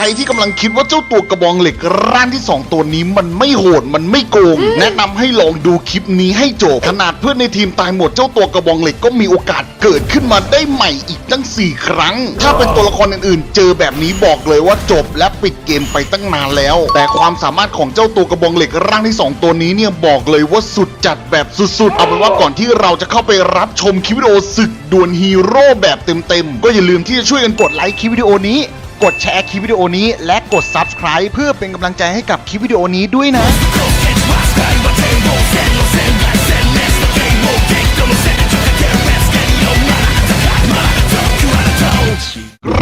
ใครที่กำลังคิดว่าเจ้าตัวกระบองเหล็กร่างที่ 2 ตัวนี้มันไม่โหดมันไม่โกง แนะนำให้ลองดูคลิปนี้ให้จบขนาดเพื่อนในทีมตายหมดเจ้าตัวกระบองเหล็กก็มีโอกาสเกิดขึ้นมาได้ใหม่อีกตั้ง 4 ครั้ง ถ้าเป็นตัวละครอื่นๆ เจอแบบนี้บอกเลยว่าจบและปิดเกมไปตั้งนานแล้ว แต่ความสามารถของเจ้าตัวกระบองเหล็กร่างที่ 2 ตัวนี้เนี่ยบอกเลยว่าสุดจัดแบบสุดๆ เอาเป็นว่าก่อนที่เราจะเข้าไปรับชมคลิปวิดีโอศึกดวลฮีโร่แบบเต็มๆก็อย่าลืมที่จะช่วยกันกดไลค์คลิปวิดีโอนี้ กดแชร์คลิปวิดีโอนี้ และกด subscribe เพื่อเป็นกำลังใจให้กับคลิปวิดีโอนี้ด้วยนะ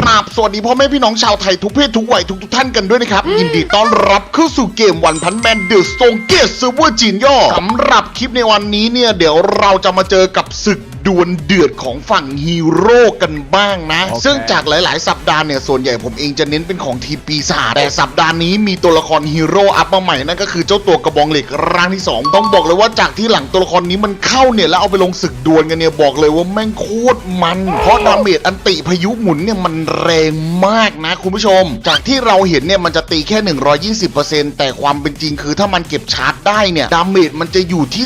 ครับสวัสดีพ่อแม่พี่น้องชาวไทยทุกเพศทุกวัยทุกทุกๆท่านกันด้วยนะครับ ยินดีต้อนรับเข้าสู่เกมวันพันแมนเดอะสโตงเกตเซิร์ฟเวอร์จีนย่อสำหรับคลิปในวันนี้เนี่ย เดี๋ยวเราจะมาเจอกับศึก ดวลเดือดของฝั่งฮีโร่กันบ้างนะโอเคซึ่งจากหลายๆ สัปดาห์เนี่ยส่วนใหญ่ผมเองจะเน้นเป็นของทีมปีศาจแต่สัปดาห์นี้มีตัวละครฮีโร่อัพมาใหม่นั่นก็คือเจ้าตัวกระบองเหล็กร่างที่สองต้องบอกเลยว่าจากที่หลังตัวละครนี้มันเข้าเนี่ยแล้วเอาไปลงศึกดวลกันเนี่ยบอกเลยว่าแม่งโคตรมัน เพราะดาเมจอันติพายุหมุนเนี่ยมันแรงมากนะคุณผู้ชม จากที่เราเห็นเนี่ยมันจะตีแค่ 120%แต่ความเป็นจริงคือถ้ามันเก็บชาร์จได้เนี่ยดาเมจมันจะอยู่ที่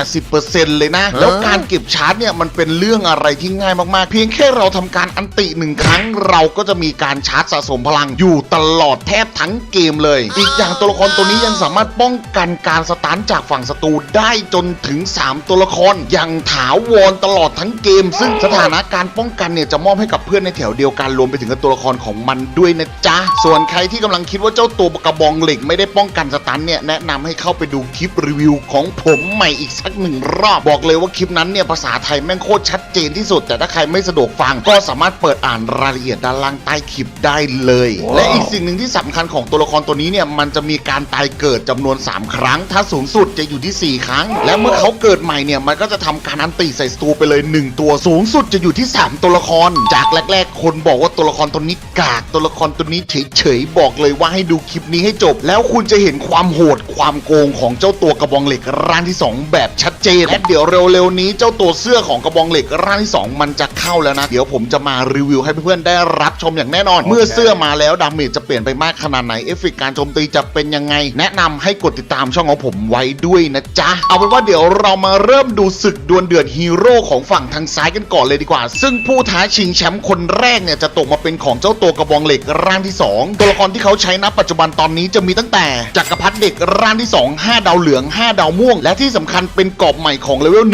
380%เลยนะแล้วการเก็บชาร์จเนี่ยมันเป็นเรื่องอะไรที่ง่ายมากๆ เพียงแค่เราทำการอันติหนึ่งครั้ง เราก็จะมีการชาร์จสะสมพลังอยู่ตลอดแทบทั้งเกมเลย อีกอย่างตัวละครตัวนี้ยังสามารถป้องกันการสตาร์ทจากฝั่งศัตรูได้จนถึง 3 ตัวละครอย่างถาวรตลอดทั้งเกม ซึ่งสถานะการป้องกันเนี่ยจะมอบให้กับเพื่อนในแถวเดียวกันรวมไปถึงกับตัวละครของมันด้วยนะจ๊ะส่วนใครที่กำลังคิดว่าเจ้าตัวกระบองเหล็กไม่ได้ป้องกันสตันเนี่ยแนะนำให้เข้าไปดูคลิปรีวิวของผมใหม่อีกสักหนึ่งรอบบอกเลยว่าคลิปนั้นเนี่ยภาษาไทยแม่งโคตรชัดเจนที่สุด แต่ถ้าใครไม่สะดวกฟังก็สามารถเปิดอ่านรายละเอียดด้านล่างใต้คลิปได้เลยว้าวและอีกสิ่งหนึ่งที่สำคัญของตัวละครตัวนี้เนี่ยมันจะมีการตายเกิดจำนวน 3 ครั้ง ถ้าสูงสุดจะอยู่ที่ 4 ครั้ง และเมื่อเขาเกิดใหม่เนี่ยมันก็จะทำการอันติใส่สตูไปเลย 1 ตัวสูงสุดจะอยู่ที่ 3 ตัวละคร จากแรก ๆ คนบอกว่าตัวละครตัวนี้กากตัวละครตัวนี้เฉยๆบอกเลยว่าให้ดูคลิปนี้ให้จบ แล้วคุณจะเห็นความโหดความโกงของเจ้าตัวกระบองเหล็กร่างที่ 2 แบบชัดเจนและเดี๋ยวเร็วๆนี้เจ้าตัวเสื้อของกระบองเหล็กร่างที่ 2 มันจะเข้าแล้วนะ เดี๋ยวผมจะมารีวิวให้เพื่อนๆได้รับชมอย่างแน่นอน เมื่อเสื้อมาแล้วดาเมจจะเปลี่ยนไปมากขนาดไหนเอฟเฟกต์การโจมตีจะเป็นยังไง แนะนำให้กดติดตามช่องของผมไว้ด้วยนะจ๊ะ เอาเป็นว่าเดี๋ยวเรามาเริ่มดูศึกดวลเดือดฮีโร่ของฝั่งทางซ้ายกันก่อนเลยดีกว่า ซึ่งผู้ท้าชิงแชมป์คนแรกเนี่ยจะตกมาเป็นของเจ้าตัวกระบองเหล็กร่างที่ 2 ตัวละครที่เขาใช้ณปัจจุบันตอนนี้จะมีตั้งแต่จักรพรรดิเด็กร่างที่ 2 5 ดาวเหลือง 5 ดาวม่วง และที่สำคัญเป็นกรอบใหม่ของเลเวล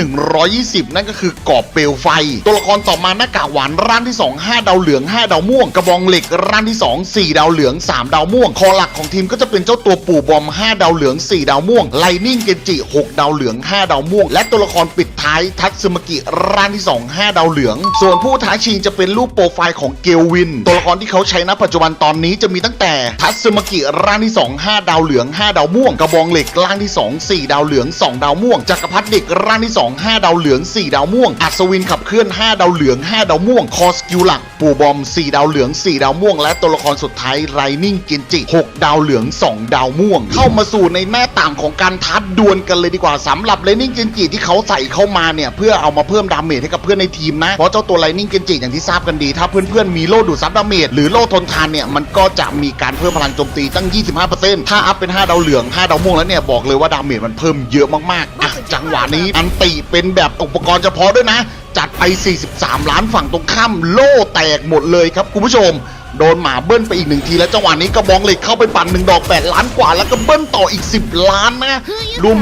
120 นั่นก็คือกรอบเปลวไฟ ตัวละครต่อมาหน้ากากหวานร่างที่ 2 5 ดาวเหลือง 5 ดาวม่วง กระบองเหล็กร่างที่ 2 4 ดาวเหลือง 3 ดาวม่วง คอหลักของทีมก็จะเป็นเจ้าตัวปู่บอม 5 ดาวเหลือง 4 ดาวม่วงไลนิ่งเกนจิ 6 ดาวเหลือง 5 ดาวม่วง และตัวละครปิดท้ายทัตสึมากิร่างที่ 2 5 ดาวเหลือง ส่วนผู้ท้าชิงจะเป็นรูปโปรไฟล์ของเกลวิน ตัวละครที่เขาใช้ณปัจจุบันตอนนี้จะมีตั้งแต่ทัตสึมากิร่างที่ 2 5 ดาวเหลือง 5 ดาวม่วง กระบองเหล็กร่างที่ 2 4 ดาวเหลือง 2 ดาวม่วงจักรพรรดิเด็กร่างที่ 2 5 ดาวเหลือง 4ดาวม่วง อัศวินขับเคลื่อน 5 ดาวเหลือง 5 ดาวม่วง คอสกิลหลัก ปู่บอม 4 ดาวเหลือง 4 ดาวม่วง และตัวละครสุดท้ายไรนิ่งเกนจิ 6 ดาวเหลือง 2 ดาวม่วง เข้ามาสู่ในหน้าต่างของการทัดดวลกันเลยดีกว่าสำหรับไรนิ่งเกนจิที่เขาใส่เข้ามาเนี่ยเพื่อเอามาเพิ่มดาเมจให้กับเพื่อนในทีมนะ เพราะเจ้าตัวไรนิ่งเกนจิอย่างที่ทราบกันดี ถ้าเพื่อนๆมีโล่ดูดซับดาเมจหรือโล่ทนทานเนี่ยมันก็จะมีการเพิ่มพลังโจมตีตั้ง 25%ถ้าอัพเป็น 5 ดาวเหลือง 5 ดาวม่วงแล้วเนี่ยบอกเลยว่าดาเมจมันเพิ่มเยอะมากๆอะจังหวะนี้อันติเป็นแบบอุปกรณ์เฉพาะด้วยนะ จัดไป 43 ล้านฝั่งตรงข้ามโล่แตกหมดเลยครับคุณผู้ชม โดนหมาเบิ้ลไปอีกหนึ่งทีแล้วจังหวะนี้กระบองเหล็กเข้าไปปั่นหนึ่งดอก 8 ล้านกว่า แล้วก็เบิ้ลต่ออีก 10 ล้านนะ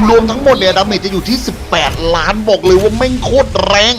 รวมๆทั้งหมดเนี่ยดาเมจจะอยู่ที่ 18 ล้านบอกเลยว่าแม่งโคตรแรง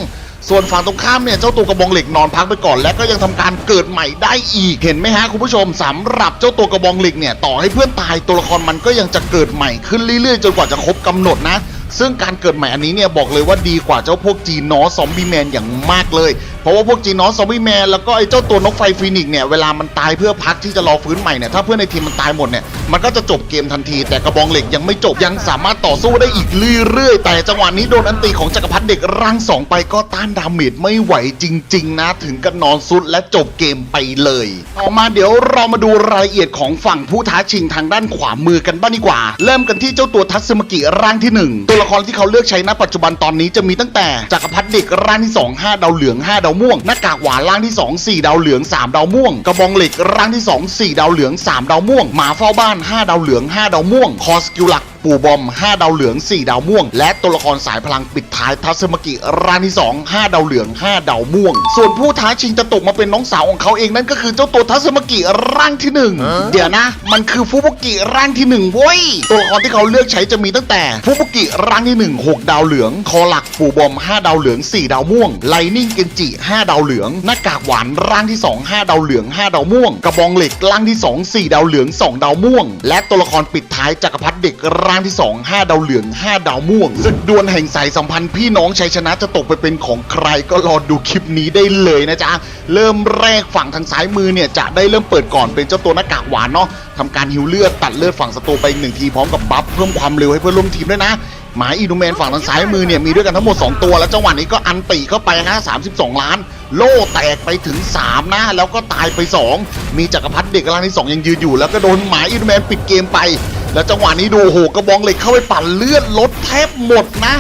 ส่วนฝั่งตรงข้ามเนี่ยเจ้าตัวกระบองเหล็กนอนพักไปก่อนและก็ยังทำการเกิดใหม่ได้อีกเห็นไหมฮะคุณผู้ชมสำหรับเจ้าตัวกระบองเหล็กเนี่ยต่อให้เพื่อนตายตัวละครมันก็ยังจะเกิดใหม่ขึ้นเรื่อยๆ จนกว่าจะครบกำหนดนะ ซึ่งการเกิดใหม่อันนี้เนี่ยบอกเลยว่าดีกว่าเจ้าพวกจีนอซอมบี้แมนอย่างมากเลย ราะว่าพวกจีนอซอมบี้แมนแล้วก็ไอ้เจ้าตัวนกไฟฟีนิกเนี่ยเวลามันตายเพื่อพักที่จะรอฟื้นใหม่เนี่ยถ้าเพื่อนในทีมมันตายหมดเนี่ยมันก็จะจบเกมทันที แต่กระบองเหล็กยังไม่จบยังสามารถต่อสู้ได้อีกเรื่อยๆ แต่จังหวะนี้โดนอันตีของจักรพรรดิเด็กร่างสองไปก็ต้านดาเมจไม่ไหวจริง ๆ นะถึงกับนอนซุดและจบเกมไปเลย ต่อมาเดี๋ยวเรามาดูรายละเอียดของฝั่งผู้ท้าชิงทางด้านขวามือกันบ้างดีกว่า เริ่มกันที่เจ้าตัวทัตสึมกิร่างที่หนึ่งตัวละครที่เขาเลือกใช้ณปัจจุบันตอนนี้จะมีตั้งแต่จักรพรรดิเด็กร่างที่สองห้าดาวเหลืองห้าดาวม่วง หน้ากากหวานร่างที่สองสี่ดาวเหลืองสามดาวม่วง กระบองเหล็กร่างที่สองสี่ดาวเหลืองสามดาวม่วง หมาเฝ้าบ้านห้าดาวเหลืองห้าดาวม่วง คอสกิลหลัก ปู่บอม 5 ดาวเหลือง 4 ดาวม่วง และตัวละครสายพลังปิดท้ายทัศมากิร่างที่ 2 5 ดาวเหลือง 5 ดาวม่วง ส่วนผู้ท้าชิงจะตกมาเป็นน้องสาวของเขาเองนั่นก็คือเจ้าตัวทัศมากิร่างที่ 1 เดี๋ยวนะ มันคือฟุบุกิร่างที่1เว้ยตัวละครที่เขาเลือกใช้จะมีตั้งแต่ฟุบุกิร่างที่ 1 6 ดาวเหลือง คอหลักปู่บอม 5 ดาวเหลือง 4 ดาวม่วงไลนิ่งเกนจิ 5 ดาวเหลือง หน้ากากหวานร่างที่ 2 5 ดาวเหลือง 5 ดาวม่วง กระบองเหล็กร่างที่ 2 4 ดาวเหลือง 2 ดาวม่วง และตัวละครปิดท้ายจักรพรรดิเด็กร่างที่ 2 5 ดาวเหลือง 5 ดาวม่วงศึกดวลแห่งสายสัมพันธ์พี่น้องชัยชนะจะตกไปเป็นของใครก็รอดูคลิปนี้ได้เลยนะจ๊ะ เริ่มแรกฝั่งทางซ้ายมือเนี่ยจะได้เริ่มเปิดก่อนเป็นเจ้าตัวหน้ากากหวานเนาะทำการฮิวเลือดตัดเลือดฝั่งศัตรูไปอีกหนึ่งทีพร้อมกับบัฟเพิ่มความเร็วให้เพื่อนร่วมทีมด้วยนะหมาอีนูแมนฝั่งทางซ้ายมือเนี่ยมีด้วยกันทั้งหมด 2 ตัว แล้วจังหวะนี้ก็อันติเข้าไปฮะ32 ล้าน โล่แตกไปถึง 3 นะ แล้วก็ตายไป 2 มีจักรพรรดิเด็กร่างที่ 2 ยังยืนอยู่ แล้วก็โดนหมาอีนูแมนปิดเกมไป แล้วจังหวะนี้ดูโหกระบองเหล็กเข้าไปปั่นเลือดลดแทบหมดนะ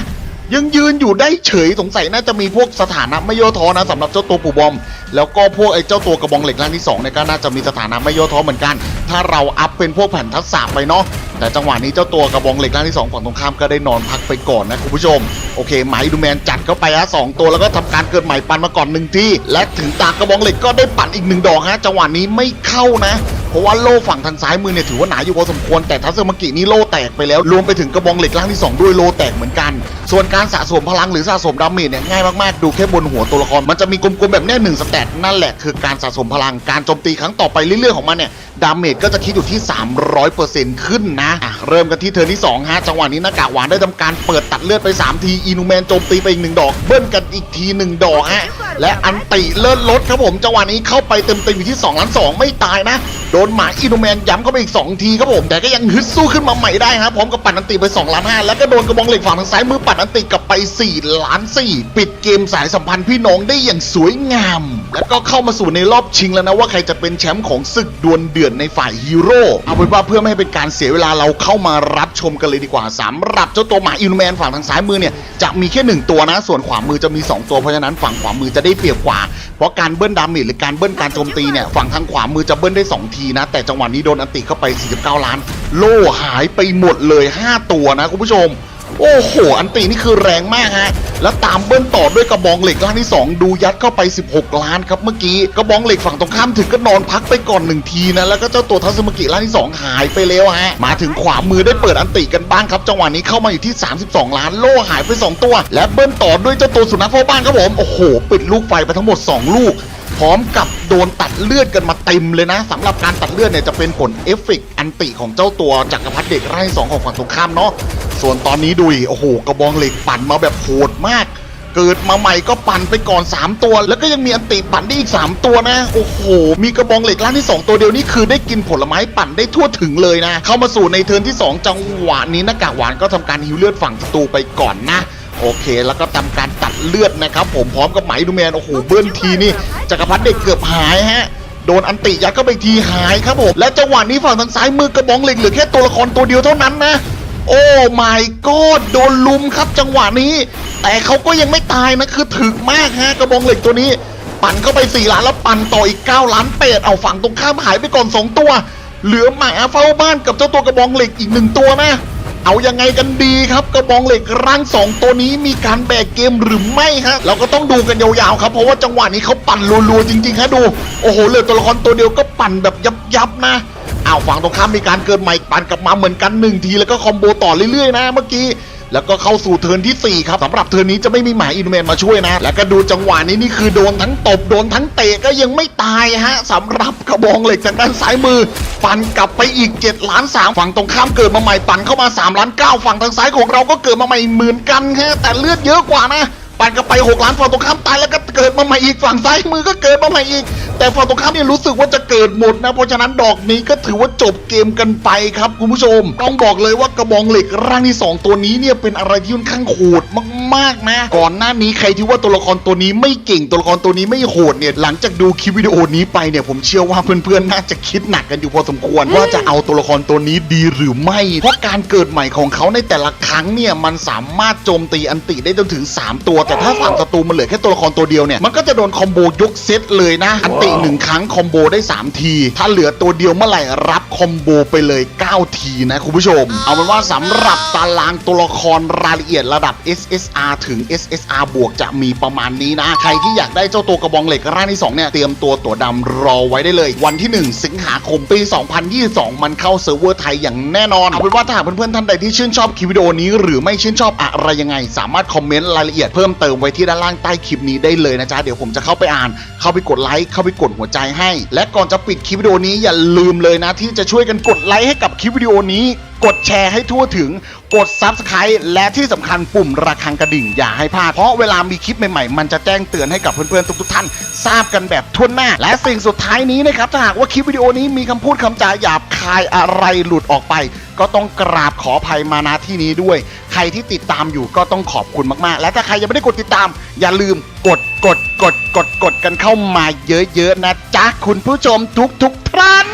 ยังยืนอยู่ได้เฉยสงสัยน่าจะมีพวกสถานะไม่ย่อท้อนะสำหรับเจ้าตัวปู่บอม แล้วก็พวกไอ้เจ้าตัวกระบองเหล็กร่างที่2เนี่ยก็น่าจะมีสถานะไม่ย่อท้อเหมือนกัน ถ้าเราอัพเป็นพวกแผ่นทักษะไปเนาะแต่จังหวะนี้เจ้าตัวกระบองเหล็กร่างที่2ฝั่งตรงข้ามก็ได้นอนพักไปก่อนนะคุณผู้ชมโอเคไหมดูแมนจัดเข้าไปฮะสองตัวแล้วก็ทำการเกิดใหม่ปันมาก่อนหนึ่งที่และถึงตากระบองเหล็กก็ได้ปั่นอีกหนึ่งดอกฮะจังหวะนี้ไม่เข้านะ ราะว่าโล่ฝั่งทางซ้ายมือเนี่ยถือว่าหนาอยู่พอสมควรแต่ทัศมกินี่โล่แตกไปแล้วรวมไปถึงกระบองเหล็กล่างที่ 2 ด้วยโล่แตกเหมือนกัน ส่วนการสะสมพลังหรือสะสมดาเมจเนี่ยง่ายมากๆดูแค่บนหัวตัวละครมันจะมีกลมๆแบบเนี้หนึ่งสแตทนั่นแหละคือการสะสมพลังการโจมตีครั้งต่อไปเรื่อยๆของมันเนี่ยดาเมจก็จะคิดอยู่ที่ 300%ขึ้นนะะเริ่มกันที่เทิร์นที่2ฮะจังหวะนี้นากาหวานได้ทำการเปิดตัดเลือดไป 3 ทีอีนูแมนโจมตีไปอีกหนึ่งดอก เบิ้ลกันอีกทีหนึ่งดอกฮะและอันติเลิศลดครับผมจังหวะนี้เข้าไปเต็มๆอยู่ที่2ล้าน2ไม่ตายนะโดนหมาอีนูแมนย้ำเข้าไปอีก 2 ทีครับผม แต่ก็ยังฮึดสู้ขึ้นมาใหม่ได้ครับพร้อมกับปั่นอันติไป2ล้าน5แล้วก็โดนกระบองเหล็กฝั่งทางซ้ายมือปั่นอันติกลับไป 4 ล้าน 4 ปิดเกมสายสัมพันธ์พี่น้องได้อย่างสวยงาม แล้วก็เข้ามาสู่ในรอบชิงแล้วนะว่าใครจะเป็นแชมป์ของศึกดวลเดือดในฝ่ายฮีโร่เอาเป็นว่าเพื่อไม่ให้เป็นการเสียเวลาเราเข้ามารับชมกันเลยดีกว่าสำหรับเจ้าตัวหมาอีนูแมนฝั่งทางซ้ายมือเนี่ยจะมีแค่หนึ่งตัวนะส่วนขวามือจะมีสองตัวเพราะฉะนั้นฝั่งขวามือจะได้เปรียบกว่าเพราะการเบิ้ลดาเมจหรือการเบิ้ลการโจมตีเนี่ยฝั่งทางขวามือจะเบิ้ลได้2ทีนะ แต่จังหวะนี้โดนอันติเข้าไป 49 ล้าน โล่หายไปหมดเลย 5 ตัวนะคุณผู้ชม โอ้โห อันตินี่คือแรงมากฮะ แล้วตามเบิ้ลต่อด้วยกระบองเหล็กล่างที่ 2 ดูยัดเข้าไป 16 ล้านครับเมื่อกี้ กระบองเหล็กฝั่งตรงข้ามถึงก็นอนพักไปก่อนหนึ่งทีนะ แล้วก็เจ้าตัวทัศมกิล่างที่ 2 หายไปแล้วฮะ มาถึงขวามือได้เปิดอันติกันบ้างครับ จังหวะนี้เข้ามาอยู่ที่ 32 ล้านโล่หายไป 2 ตัว และเบิ้ลต่อด้วยเจ้าตัวสุนัขเฝ้าบ้านครับผม โอ้โห ปิดลูกไฟไปทั้งหมด 2 ลูก พร้อมกับโดนตัดเลือดกันมาเต็มเลยนะสำหรับการตัดเลือดเนี่ยจะเป็นผลเอฟเฟกอันติของเจ้าตัวจักรพรรดิเด็กไร่สองของฝั่งตรงข้ามเนาะส่วนตอนนี้ดูดิโอ้โหกระบองเหล็กปั่นมาแบบโหดมาก เกิดมาใหม่ก็ปั่นไปก่อน 3 ตัว แล้วก็ยังมีอันติปั่นได้อีก 3 ตัวนะ โอ้โห มีกระบองเหล็กล่างที่ 2 ตัวเดียวนี่คือได้กินผลไม้ปั่นได้ทั่วถึงเลยนะ เข้ามาสู่ในเทิร์นที่ 2 จังหวะนี้หน้ากากหวานก็ทำการฮิวเลือดฝั่งศัตรูไปก่อนนะ โอเค แล้วก็ทำการตัดเลือดนะครับ ผมพร้อมกับไหมดูแมนโอ้โหเบิ้ลทีนี่จักรพรรดิเด็กเกือบหายฮะโดนอันติยัดเข้าไปทีหายครับผมและจังหวะนี้ฝั่งทางซ้ายมือกระบองเหล็กเหลือแค่ตัวละครตัวเดียวเท่านั้นนะ โอ้ my god โดนลุมครับจังหวะนี้ แต่เขาก็ยังไม่ตายนะคือถึกมากฮะกระบองเหล็กตัวนี้ ปั่นเข้าไป 4 ล้านแล้วปั่นต่ออีก 9 ล้านเป็ดเอาฝั่งตรงข้ามหายไปก่อน 2 ตัว เหลือหมาเฝ้าบ้านกับเจ้าตัวกระบองเหล็กอีกหนึ่งตัวนะ เอายังไงกันดีครับ กระบองเหล็กร่างสองตัวนี้มีการแบกเกมหรือไม่ฮะเราก็ต้องดูกันยาวๆครับ เพราะว่าจังหวะนี้เขาปั่นรัวๆจริงๆฮะดู โอ้โหเหลือตัวละครตัวเดียวก็ปั่นแบบยับๆนะอ้าวฝั่งตรงข้ามมีการเกิดใหม่ปั่นกลับมาเหมือนกันหนึ่งทีแล้วก็คอมโบต่อเรื่อยๆนะเมื่อกี้ แล้วก็เข้าสู่เทิร์นที่ 4 ครับสำหรับเทิร์นนี้จะไม่มีหมาอินเมนมาช่วยนะ แล้วก็ดูจังหวะนี้นี่คือโดนทั้งตบโดนทั้งเตะก็ยังไม่ตายฮะสำหรับกระบองเหล็กจากด้านซ้ายมือปั่นกลับไปอีก7ล้าน3ฝั่งตรงข้ามเกิดมาใหม่ปั่นเข้ามา3ล้าน9ฝั่งทางซ้ายของเราก็เกิดมาใหม่หมื่นกันฮะแต่เลือดเยอะกว่านะ ปั่นกลับไป6ล้านฝั่งตรงข้ามตายแล้วก็เกิดมาใหม่อีกฝั่งซ้ายมือก็เกิดมาใหม่อีก แต่ฝั่งตรงข้ามเนี่ยรู้สึกว่าจะเกิดหมดนะเพราะฉะนั้นดอกนี้ก็ถือว่าจบเกมกันไปครับคุณผู้ชม ต้องบอกเลยว่ากระบองเหล็กร่างที่ 2 ตัวนี้เนี่ยเป็นอะไรที่ค่อนข้างโหดมากๆนะ ก่อนหน้านี้ใครที่ว่าตัวละครตัวนี้ไม่เก่งตัวละครตัวนี้ไม่โหดเนี่ยหลังจากดูคลิปวิดีโอนี้ไปเนี่ยผมเชื่อว่าเพื่อนๆน่าจะคิดหนักกันอยู่พอสมควรว่าจะเอาตัวละครตัวนี้ดีหรือไม่ เพราะการเกิดใหม่ของเขาในแต่ละครั้งเนี่ยมันสามารถโจมตีอันติได้จนถึง 3 ตัวแต่ถ้าฝั่งศัตรูมันเหลือแค่ตัวละครตัวเดียวเนี่ยมันก็จะโดนคอมโบยกเซตเลยนะ อันติหนึ่งครั้งคอมโบได้ 3 ที ถ้าเหลือตัวเดียวเมื่อไหร่รับคอมโบไปเลย 9 ทีนะคุณผู้ชม เอาเป็นว่าสำหรับตารางตัวละครรายละเอียดระดับ SSR ถึง SSR บวกจะมีประมาณนี้นะ ใครที่อยากได้เจ้าตัวกระบองเหล็กร่างที่2เนี่ยเตรียมตัวตัวดำรอไว้ได้เลย วันที่ 1 สิงหาคมปี 2022 มันเข้าเซิร์ฟเวอร์ไทยอย่างแน่นอนเอาเป็นว่าถ้าหากเพื่อนๆท่านใดที่ชื่นชอบคลิปวิดีโอนี้ หรือไม่ชื่นชอบอะไรยังไง สามารถคอมเมนต์รายละเอียดเพิ่มเติมไว้ที่ด้านล่างใต้คลิปนี้ได้เลยนะจ๊ะเดี๋ยวผมจะเข้าไปอ่าน เข้าไปกดไลค์เข้าไปกดหัวใจให้ และก่อนจะปิดคลิปวิดีโอนี้อย่าลืมเลยนะ ที่จะช่วยกันกดไลค์ให้กับคลิปวิดีโอนี้ กดแชร์ให้ทั่วถึง กด Subscribe และที่สำคัญปุ่มระฆังกระดิ่งอย่าให้พลาดเพราะเวลามีคลิปใหม่ๆ มันจะแจ้งเตือนให้กับเพื่อนๆทุกๆท่าน ทราบกันแบบทั่วหน้า และสิ่งสุดท้ายนี้นะครับถ้าหากว่าคลิปวิดีโอนี้มีคำพูดคำจาหยาบคายอะไรหลุดออกไป ก็ต้องกราบขออภัยมาณที่นี้ด้วย รที่ติดตามอยู่ก็ต้องขอบคุณมากๆ และถ้าใครยังไม่ได้กดติดตาม อย่าลืมกดกดกดกดกดกันเข้ามาเยอะๆนะจ๊ะคุณผู้ชมทุกๆท่าน